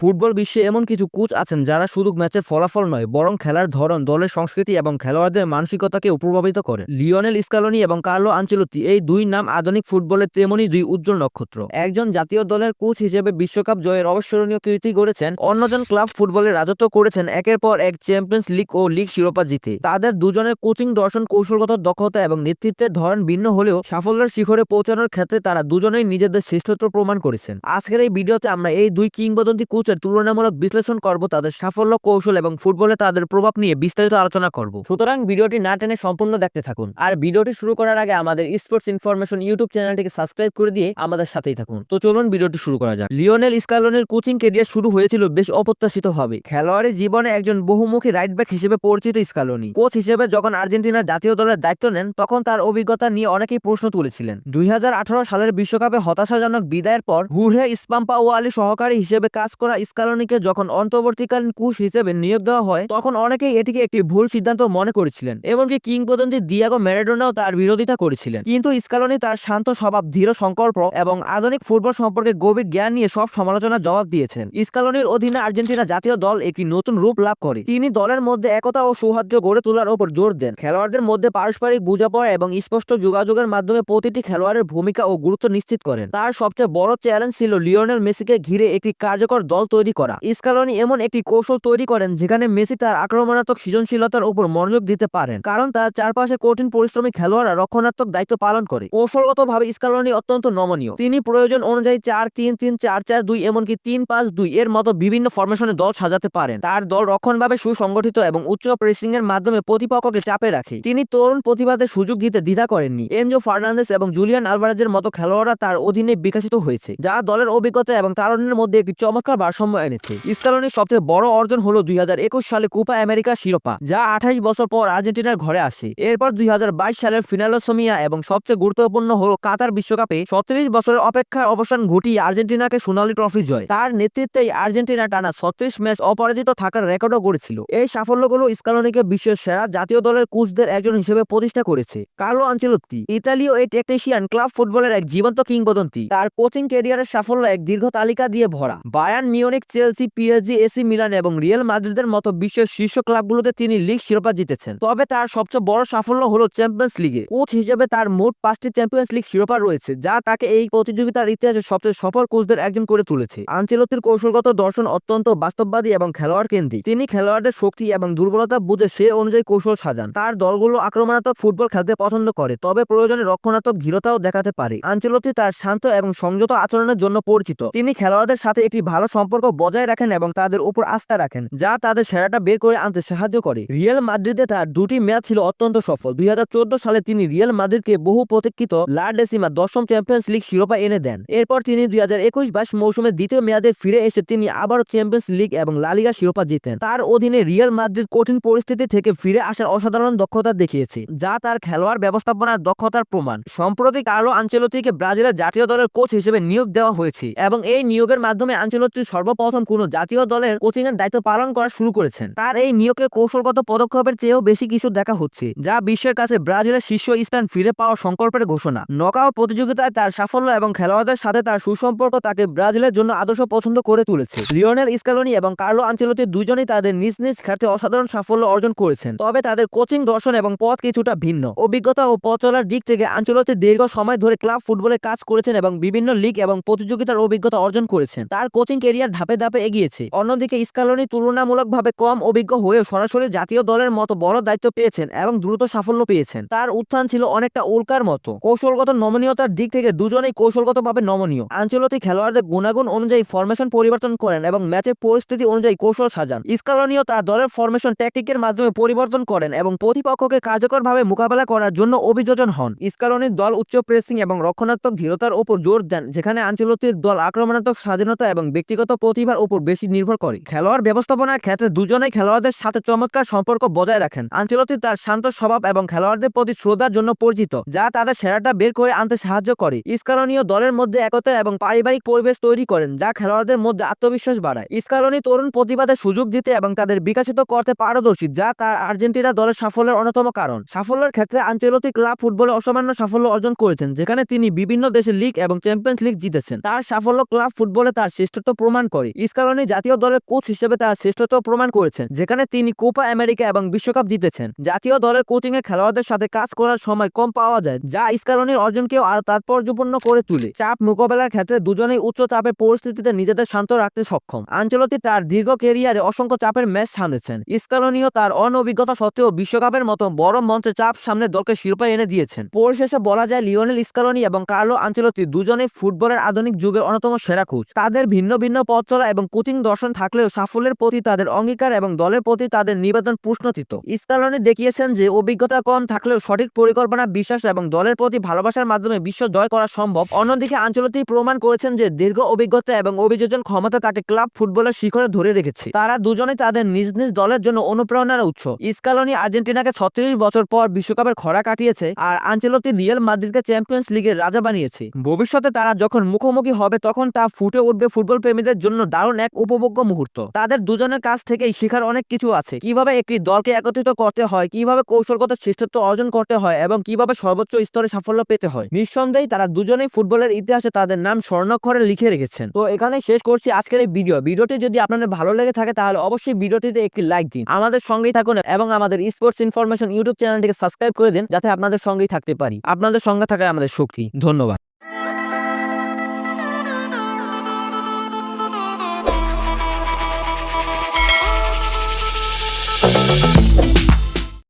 Football বিশ্বে এমন কিছু কোচ আছেন যারা শুধু ম্যাচের ফলাফল নয়, বরং খেলার ধরন, দলের সংস্কৃতি এবং খেলোয়াড়দের মানসিকতাকে প্রভাবিত করে। লিওনেল স্কালোনি এবং কার্লো আঞ্চলতি এই দুই নাম আধুনিক ফুটবলের তেমনই দুই উজ্জ্বল নক্ষত্র। একজন জাতীয় দলের কোচ হিসেবে বিশ্বকাপ জয়ের অবিস্মরণীয় কীর্তি গড়েছেন, অন্যজন ক্লাব ফুটবলে রাজত্ব করেছেন, একের পর এক চ্যাম্পিয়ন্স লিগ ও লিগ শিরোপা জিতে। তাদের দুজনের কোচিং দর্শন, কৌশলগত দক্ষতা এবং নেতৃত্বের ধরন ভিন্ন হলেও সাফল্যের শিখরে পৌঁছানোর ক্ষেত্রে তারা দুজনেই নিজেদের শ্রেষ্ঠত্ব প্রমাণ করেছেন। আজকের এই ভিডিওতে আমরা এই দুই কিংবদন্তি কোচের তুলনামূলক বিশ্লেষণ করব, তাদের সাফল্য, কৌশল এবং ফুটবলে তাদের প্রভাব নিয়ে বিস্তারিত আলোচনা করব। সুতরাং ভিডিওটি না টেনে সম্পূর্ণ দেখতে থাকুন। আর ভিডিওটি শুরু করার আগে আমাদের স্পোর্টস ইনফরমেশন ইউটিউব চ্যানেলটিকে সাবস্ক্রাইব করে দিয়ে আমাদের সাথেই থাকুন। তো চলুন ভিডিওটি শুরু করা যাক। লিওনেল স্কালোনের কোচিং কেরিয়ার শুরু হয়েছিল বেশ অপ্রত্যাশিতভাবে। খেলোয়াড়ি জীবনে একজন বহুমুখী রাইট ব্যাক হিসেবে পরিচিত স্কালোনি। কোচ হিসেবে যখন আর্জেন্টিনার জাতীয় দলের দায়িত্ব নেন, তখন তার অভিজ্ঞতা নিয়ে অনেকেই প্রশ্ন তুলেছিলেন। দুই হাজার আঠারো সালের বিশ্বকাপে হতাশাজনক বিদায়ের পর হুরহে ইসপাম্পা ও আলী সহকারী হিসেবে কাজ করা স্কালোনিকে যখন অন্তর্বর্তীকালীন কোচ হিসেবে নিয়োগ দেওয়া হয়, তখন অনেকেই এটিকে একটি ভুল সিদ্ধান্ত মনে করেছিলেন, এমনকি কিংবদন্তি দিয়াগো ম্যারাডোনাও তার বিরোধিতা করেছিলেন। কিন্তু স্কালোনি তার শান্ত স্বভাব, দৃঢ় সংকল্প এবং আধুনিক ফুটবল সম্পর্কে গভীর জ্ঞান নিয়ে সব সমালোচনার জবাব দিয়েছেন। স্কালোনির অধীনে আর্জেন্টিনা জাতীয় দল একটি নতুন রূপ লাভ করে। তিনি দলের মধ্যে একতা ও সৌহার্দ্য গড়ে তোলার উপর জোর দেন। খেলোয়াড়দের মধ্যে পারস্পরিক বোঝাপড়া এবং স্পষ্ট যোগাযোগের মাধ্যমে প্রতিটি খেলোয়াড়ের ভূমিকা ও গুরুত্ব নিশ্চিত করেন। তার সবচেয়ে বড় চ্যালেঞ্জ ছিল লিওনেল মেসিকে ঘিরে একটি কার্যকর দল তৈরি করা। স্কালোনি এমন একটি কৌশল তৈরি করেন যেখানে মেসি তার আক্রমণাত্মক সৃজনশীলতার উপর মনোযোগ দিতে পারেন, কারণ তার চারপাশে কঠিন পরিশ্রমী খেলোয়াড়রা রক্ষণাত্মক দায়িত্ব পালন করে। কৌশলগতভাবে স্কালোনি অত্যন্ত নমনীয়। তিনি প্রয়োজন অনুযায়ী চার তিন তিন চার চার দুই এমনকি তিন পাঁচ দুই এর মতো বিভিন্ন ফরমেশনে দল সাজাতে পারেন। তার দল রক্ষণভাবে সুসংগঠিত এবং উচ্চ প্রেসিং এর মাধ্যমে প্রতিপক্ষকে চাপে রাখে। তিনি তরুণ প্রতিভাদের সুযোগ দিতে দ্বিধা করেননি। এনজো ফার্নান্দেস এবং জুলিয়ান আলভারেজের মতো খেলোয়াড়রা তার অধীনে বিকশিত হয়েছে, যা দলের অভিজ্ঞতা এবং তারুণ্যের মধ্যে একটি চমৎকার ভারসাম্য এনেছে। স্কালোনির সবচেয়ে বড় অর্জন হলো দুই হাজার একুশ সালে কোপা আমেরিকা শিরোপা, যা আঠাইশ বছর পর আর্জেন্টিনার ঘরে আসে। এরপর দুই সালের ফিনালোসমিয়া এবং সবচেয়ে গুরুত্বপূর্ণ হলো কাতার বিশ্বকাপে সত্রিশ বছরের অপেক্ষার অবসান ঘটিয়ে আর্জেন্টিনাকে সোনালী ট্রফি জয়। তার নেতৃত্বেই আর্জেন্টিনা টানা ছত্রিশ ম্যাচ অপরাজিত থাকার রেকর্ডও গড়েছিল। এই সাফল্যগুলো স্কালোনিকে বিশ্বের সেরা জাতীয় দলের কোচদের একজন হিসেবে প্রতিষ্ঠা করেছে, কার্লো আঞ্চেলত্তি ইতালীয় এই টেকনিশিয়ান ক্লাব ফুটবলের এক জীবন্ত কিংবদন্তি। তার কোচিং ক্যারিয়ারের সাফল্য এক দীর্ঘ তালিকা দিয়ে ভরা। Bayern Munich Chelsea, PSG, AC Milan এবং রিয়েল মাদ্রিদের মতো বিশ্বের শীর্ষ ক্লাবগুলোতে তিনি লিগ শিরোপা জিতেছেন। তবে তার সবচেয়ে বড় সাফল্য হলো চ্যাম্পিয়ন্স লিগে কোচ হিসেবে তার মোট পাঁচটি চ্যাম্পিয়ন্স লিগ শিরোপা রয়েছে, যা তাকে এই প্রতিযোগিতার ইতিহাসে সবচেয়ে সফল কোচদের একজন করে তুলেছে। আঞ্চলতির কৌশলগত দর্শন অত্যন্ত বাস্তববাদী এবং খেলোয়াড় কেন্দ্রিক তিনি খেলোয়াড়দের শক্তি এবং দুর্বলতা বুঝে সে অনুযায়ী কৌশল সাজান। তার দলগুলো আক্রমণাত্মক ফুটবল খেলতে পছন্দ করে, তবে প্রয়োজনে রক্ষণাত্মক ধীরতাও দেখাতে পারে। আঞ্চলতি তার শান্ত এবং সংযত আচরণের জন্য পরিচিত। তিনি খেলোয়াড়দের সাথে একটি ভালো সম্পর্ক বজায় রাখেন এবং তাদের উপর আস্থা রাখেন, যা তাদের সেরাটা বের করে আনতে সাহায্য করে। রিয়েল মাদ্রিদে তার দুটি ম্যাচ ছিল অত্যন্ত সফল। দুই হাজার চোদ্দ সালে তিনি রিয়েল মাদ্রিদকে বহু প্রতীক্ষিত লা দশম চ্যাম্পিয়ন্স লিগ শিরোপা এনে দেন। এরপর তিনি দুই হাজার একুশ বাইশ মৌসুমে দ্বিতীয় মেয়াদে ফিরে এসে তিনি আবারও চ্যাম্পিয়ন্স লিগ এবং লালিগা শিরোপা জিতেন। তার অধীনে রিয়েল মাদ্রিদ কঠিন পরিস্থিতি থেকে ফিরে আসার অসাধারণ দক্ষতা দেখিয়েছে, যা তার খেলোয়াড় ব্যবস্থাপনার দক্ষতার প্রমাণ। সম্প্রতি কার্লো আঞ্চলতিকে ব্রাজিলের জাতীয় দলের কোচ হিসেবে নিয়োগ দেওয়া হয়েছে এবং এই নিয়োগের মাধ্যমে আঞ্চলতি সর্বপ্রথম কোনো জাতীয় দলের কোচিং এর দায়িত্ব পালন করা শুরু করেছেন। তার এই নিয়োগে কৌশলগত পদক্ষেপের চেয়েও বেশি কিছু দেখা হচ্ছে, যা বিশ্বের কাছে ব্রাজিলের শীর্ষ স্থান ফিরে পাওয়ার সংকল্পের ঘোষণা। নকআউট প্রতিযোগিতায় তার সাফল্য এবং খেলোয়াড়দের সাথে তার সুসম্পর্ক তাকে ব্রাজিলের জন্য আদর্শ পছন্দ করে তুলেছে। লিওনেল স্কালোনি এবং কার্লো আঞ্চলতি দুজনেই তাদের নিজ নিজ ক্ষেত্রে অসাধারণ সাফল্য অর্জন করেছেন। তবে তাদের কোচিং দর্শন এবং পথ কিছুটা ভিন্ন। অভিজ্ঞতা ও পথ চলার দিক থেকে আঞ্চলতি দীর্ঘ সময় ধরে ক্লাব ফুটবলে কাজ করেছেন এবং বিভিন্ন লিগ এবং প্রতিযোগিতার অভিজ্ঞতা অর্জন করেছেন। তার কোচিং কেরিয়ার ধাপে ধাপে এগিয়েছে। অন্যদিকে স্কালোনি তুলনামূলকভাবে কম অভিজ্ঞ হয়েও সরাসরি জাতীয় দলের মতো বড় দায়িত্ব পেয়েছেন এবং দ্রুত সাফল্য পেয়েছেন। তার উত্থান ছিল অনেকটা উল্কার মতো। কৌশলগত নমনীয়তার দিক থেকে দুজনেই কৌশলগতভাবে নমনীয়। আঞ্চলতি খেলোয়াড়দের গুণাগুণ অনুযায়ী ফরমেশন পরিবর্তন করেন এবং ম্যাচের পরিস্থিতি অনুযায়ী কৌশল সাজান। স্কালোনিও তার দলের ফরমেশন ট্যাকটিকের মাধ্যমে পরিবর্তন করেন এবং প্রতিপক্ষকে কার্যকরভাবে মোকাবেলা করার জন্য অভিযোজন হন। স্কালোনির দল উচ্চ প্রেসিং এবং রক্ষণাত্মক ধীরতার উপর জোর দেন, যেখানে আঞ্চলতির দল আক্রমণাত্মক স্বাধীনতা এবং ব্যক্তিগত প্রতিভার উপর বেশি নির্ভর করে। খেলোয়াড় ব্যবস্থাপনার ক্ষেত্রে দুজনেই খেলোয়াড়দের সাথে চমৎকার সম্পর্ক বজায় রাখেন। আঞ্চলতি তার শান্ত স্বভাব এবং খেলোয়াড়দের প্রতি শ্রদ্ধার জন্য পরিচিত, যা তাদের সেরাটা বের করে আনতে সাহায্য করে। স্কালনীয় দলের মধ্যে একতা এবং পারিবারিক পরিবেশ তৈরি করেন, যা খেলোয়াড়দের মধ্যে আত্মবিশ্বাস বাড়ায়। স্কালনি তরুণ প্রতিবাদের সুযোগ দিতে এবং তাদের বিকাশিত করতে পারদর্শী, যা তার আর্জেন্টিনা দলের সাফল্যের অন্যতম কারণ। সাফল্যের ক্ষেত্রে আঞ্চলিক ক্লাব ফুটবলে অসামান্য সাফল্য অর্জন করেছেন, যেখানে তিনি বিভিন্ন দেশের লিগ এবং চ্যাম্পিয়ন্স লিগ জিতেছেন। তার সাফল্য ক্লাব ফুটবলে তার শ্রেষ্ঠত্ব প্রমাণ করে। স্কালনি জাতীয় দলের কোচ হিসেবে তার শ্রেষ্ঠত্ব প্রমাণ করেছেন, যেখানে তিনি কোপা আমেরিকা এবং বিশ্বকাপ জিতেছেন। জাতীয় দলের কোচিং এ খেলোয়াড়দের সাথে কাজ করার সময় কম পাওয়া যায়, যা স্কালনির অর্জনকেও আরও তাৎপর্যপূর্ণ করে তুলে। চাপ মোকাবেলার ক্ষেত্রে দুজনেই উচ্চ চাপের পরিস্থিতিতে নিজেদের শান্ত রাখতে সক্ষম। আঞ্চলতি তার দীর্ঘ কেরিয়ারে অসংখ্য চাপের ম্যাচ সামলেছেন স্কালনিও তার অনভিজ্ঞতা সত্ত্বেও বিশ্বকাপের মতো বড় মঞ্চে চাপ সামনে দলকে শিরোপা এনে দিয়েছেন। পরিশেষে বলা যায় লিওনেল স্কালনি এবং কার্লো আঞ্চলতি দুজনেই ফুটবলের আধুনিক যুগের অন্যতম সেরা কোচ তাদের ভিন্ন ভিন্ন পথ চলা এবং কোচিং দর্শন থাকলেও সাফল্যের প্রতি তাদের অঙ্গীকার এবং দলের প্রতি তাদের নিবেদন প্রশ্নচিত স্কালনি দেখিয়েছেন যে, অভিজ্ঞতা কম থাকলেও সঠিক পরিকল্পনা, বিশ্বাস এবং দলের প্রতি ভালোবাসার মাধ্যমে বিশ্ব জয় করা সম্ভব। অন্যদিকে আঞ্চলতি প্রমাণ করেছেন যে, দীর্ঘ অভিজ্ঞতা এবং অভিযোজন ক্ষমতা তাকে ক্লাব ফুটবলের শিখরে ধরে রেখেছে। তারা দুজনে তাদের নিজ নিজ দলের জন্য অনুপ্রেরণার উৎস। স্কালনি আর্জেন্টিনাকে ছত্রিশ বছর পর বিশ্বকাপের খরা কাটিয়েছে আর আঞ্চলতি রিয়াল মাদ্রিদকে চ্যাম্পিয়ন্স লিগের রাজা বানিয়েছে। ভবিষ্যতে তারা যখন মুখোমুখি হবে, তখন তা ফুটে উঠবে ফুটবল প্রেমীদের জন্য দারুণ এক উপভোগ্য মুহূর্ত। তাদের দুজনের কাছ থেকেই শেখার অনেক কিছু আছে। কীভাবে একটি দলকে একত্রিত করতে হয়, কীভাবে কৌশলগত শ্রেষ্ঠত্ব অর্জন করতে হয় এবং কীভাবে সর্বোচ্চ স্তরে সাফল্য পেতে হয়। নিঃসন্দেহে তারা দুজনেই ফুটবলের ইতিহাসে তাদের নাম স্বর্ণাক্ষরে লিখে রেখেছেন। তো এখানে শেষ করছি আজকের এই ভিডিও। ভিডিওটি যদি আপনাদের ভালো লেগে থাকে তাহলে অবশ্যই ভিডিওটিতে একটি লাইক দিন। আমাদের সঙ্গেই থাকুন এবং আমাদের স্পোর্টস ইনফরমেশন ইউটিউব চ্যানেলটিকে সাবস্ক্রাইব করে দিন, যাতে আপনাদের সঙ্গেই থাকতে পারি। আপনাদের সঙ্গে থাকায় আমাদের শক্তি। ধন্যবাদ।